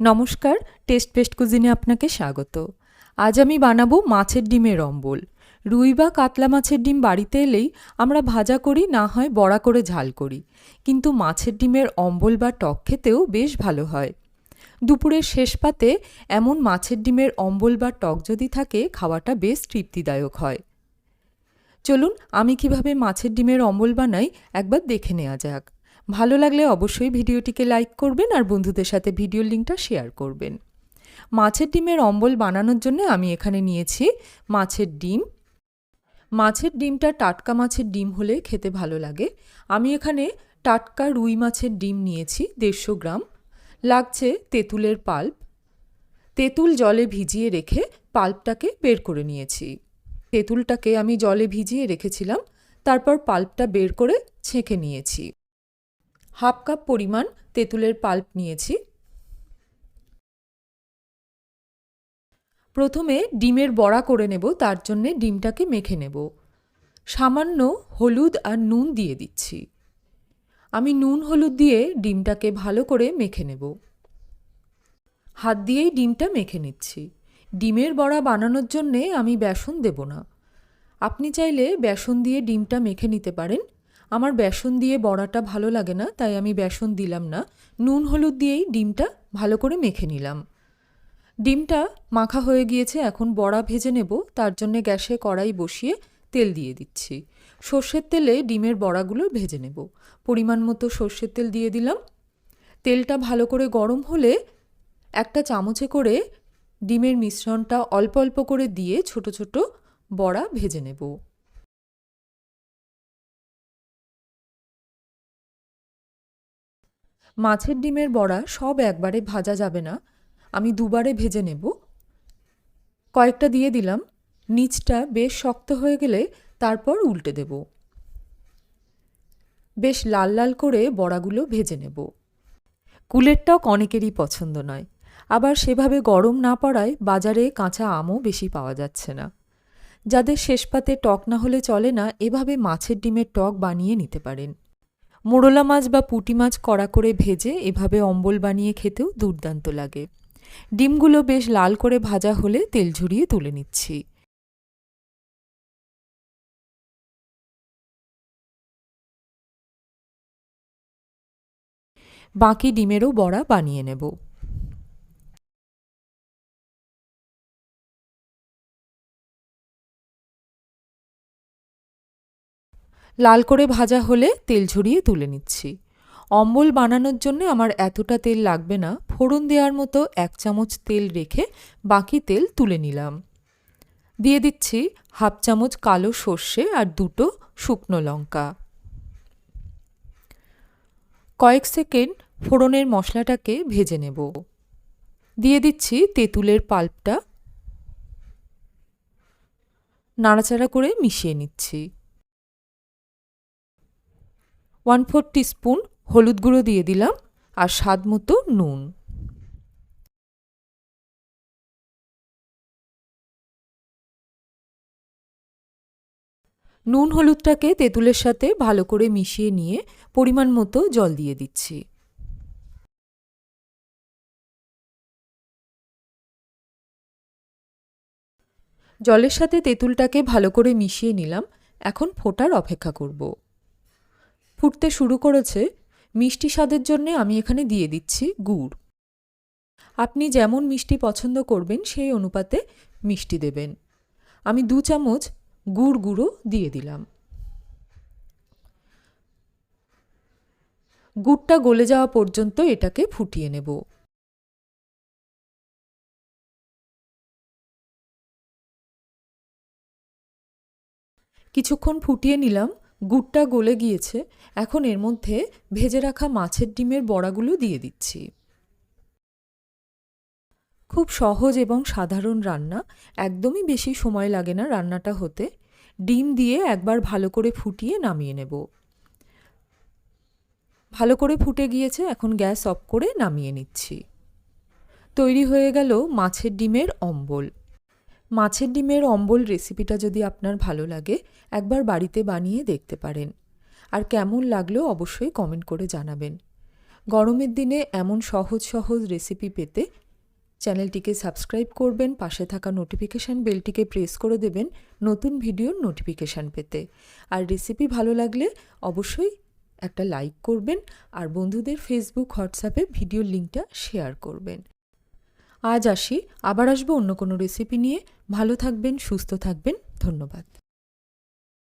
নমস্কার, test paste কুজিনে আপনাকে স্বাগত। আজ আমি বানাবো মাছের ডিমের অম্বল। রুই বা কাতলা মাছের ডিম বাড়িতে এলেই আমরা ভাজা করি, না হয় বড়া করে ঝাল করি। কিন্তু মাছের ডিমের অম্বল বা টক খেতেও বেশ ভালো হয়। দুপুরের শেষ পাতে এমন মাছের ডিমের অম্বল বা টক যদি থাকে, খাওয়াটা বেশ তৃপ্তিদায়ক হয়। চলুন, আমি কীভাবে মাছের ডিমের অম্বল বানাই, একবার দেখে নেওয়া যাক। ভালো লাগলে অবশ্যই ভিডিওটিকে লাইক করবেন আর বন্ধুদের সাথে ভিডিওর লিঙ্কটা শেয়ার করবেন। মাছের ডিমের অম্বল বানানোর জন্য আমি এখানে নিয়েছি মাছের ডিম। মাছের ডিমটা টাটকা মাছের ডিম হলে খেতে ভালো লাগে। আমি এখানে টাটকা রুই মাছের ডিম নিয়েছি দেড়শো গ্রাম। লাগছে তেঁতুলের পাল্প। তেঁতুল জলে ভিজিয়ে রেখে পাল্পটাকে বের করে নিয়েছি। তেঁতুলটাকে আমি জলে ভিজিয়ে রেখেছিলাম। তারপর পাল্পটা বের করে ছেঁকে নিয়েছি। হাফ কাপ পরিমাণ তেঁতুলের পাল্প নিয়েছি। প্রথমে ডিমের বড়া করে নেব, তার জন্যে ডিমটাকে মেখে নেব। সামান্য হলুদ আর নুন দিয়ে দিচ্ছি। আমি নুন হলুদ দিয়ে ডিমটাকে ভালো করে মেখে নেব। হাত দিয়েই ডিমটা মেখে নিচ্ছি। ডিমের বড়া বানানোর জন্যে আমি বেসন দেব না। আপনি চাইলে বেসন দিয়ে ডিমটা মেখে নিতে পারেন। আমার বেসন দিয়ে বড়াটা ভালো লাগে না, তাই আমি বেসন দিলাম না। নুন, হলুদ দিয়েই ডিমটা ভালো করে মেখে নিলাম। ডিমটা মাখা হয়ে গিয়েছে, এখন বড়া ভেজে নেব। তার জন্যে গ্যাসে কড়াই বসিয়ে তেল দিয়ে দিচ্ছি। সর্ষের তেলে ডিমের বড়াগুলো ভেজে নেব। পরিমাণ মতো সর্ষের তেল দিয়ে দিলাম। তেলটা ভালো করে গরম হলে একটা চামচে করে ডিমের মিশ্রণটা অল্প অল্প করে দিয়ে ছোট ছোট বড়া ভেজে নেব। মাছের ডিমের বড়া সব একবারে ভাজা যাবে না। আমি দুবারে ভেজে নেব। কয়েকটা দিয়ে দিলাম। নিচটা বেশ শক্ত হয়ে গেলে তারপর উল্টে দেব। বেশ লাল লাল করে বড়াগুলো ভেজে নেব। কুলের টক অনেকেরই পছন্দ নয়। আবার সেভাবে গরম না পড়ায় বাজারে কাঁচা আমও বেশি পাওয়া যাচ্ছে না। যাদের শেষ পাতে টক না হলে চলে না, এভাবে মাছের ডিমের টক বানিয়ে নিতে পারেন। মোড়লা মাছ বা পুঁটি মাছ কড়া করে ভেজে এভাবে অম্বল বানিয়ে খেতেও দুর্দান্ত লাগে। ডিমগুলো বেশ লাল করে ভাজা হলে তেল ঝরিয়ে তুলে নিচ্ছি। বাকি ডিমেরও বড়া বানিয়ে নেব। লাল করে ভাজা হলে তেল ঝরিয়ে তুলে নিচ্ছি। অম্বল বানানোর জন্য আমার এতটা তেল লাগবে না। ফোড়ন দেওয়ার মতো এক চামচ তেল রেখে বাকি তেল তুলে নিলাম। দিয়ে দিচ্ছি হাফ চামচ কালো সর্ষে আর দুটো শুকনো লঙ্কা। কয়েক সেকেন্ড ফোড়নের মশলাটাকে ভেজে নেব। দিয়ে দিচ্ছি তেঁতুলের পাল্পটা। নাড়াচাড়া করে মিশিয়ে নিচ্ছি। ওয়ান ফোর স্পুন হলুদ গুঁড়ো দিয়ে দিলাম আর স্বাদ মতো নুন। নুন হলুদটাকে তেঁতুলের সাথে ভালো করে মিশিয়ে নিয়ে পরিমাণ মতো জল দিয়ে দিচ্ছি। জলের সাথে তেঁতুলটাকে ভালো করে মিশিয়ে নিলাম, এখন ফোটার অপেক্ষা করব। ফুটতে শুরু করেছে, মিষ্টি স্বাদের জন্য আমি এখানে দিয়ে দিচ্ছি গুড়। আপনি যেমন মিষ্টি পছন্দ করবেন, সেই অনুপাতে মিষ্টি দেবেন। আমি দু চামচ গুড় গুঁড়ো দিয়ে দিলাম। গুড়টা গলে যাওয়া পর্যন্ত এটাকে ফুটিয়ে নেব। কিছুক্ষণ ফুটিয়ে নিলাম। গুড়টা গলে গিয়েছে, এখন এর মধ্যে ভেজে রাখা মাছের ডিমের বড়াগুলো দিয়ে দিচ্ছি। খুব সহজ এবং সাধারণ রান্না, একদমই বেশি সময় লাগে না রান্নাটা হতে। ডিম দিয়ে একবার ভালো করে ফুটিয়ে নামিয়ে নেব। ভালো করে ফুটে গিয়েছে, এখন গ্যাস অফ করে নামিয়ে নিচ্ছি। তৈরি হয়ে গেল মাছের ডিমের অম্বল। মাছের ডিমের অম্বল রেসিপিটা যদি আপনার ভালো লাগে, একবার বাড়িতে বানিয়ে দেখতে পারেন। আর কেমন লাগল অবশ্যই কমেন্ট করে জানাবেন। গরমের দিনে এমন সহজ সহজ রেসিপি পেতে চ্যানেলটিকে সাবস্ক্রাইব করবেন, পাশে থাকা নোটিফিকেশান বেলটিকে প্রেস করে দেবেন নতুন ভিডিওর নোটিফিকেশান পেতে। আর রেসিপি ভালো লাগলে অবশ্যই একটা লাইক করবেন, আর বন্ধুদের ফেসবুক হোয়াটসঅ্যাপে ভিডিওর লিঙ্কটা শেয়ার করবেন। আজ আসি আবার আসব অন্য কোনো রেসিপি নিয়ে। ভালো থাকবেন সুস্থ থাকবেন। ধন্যবাদ।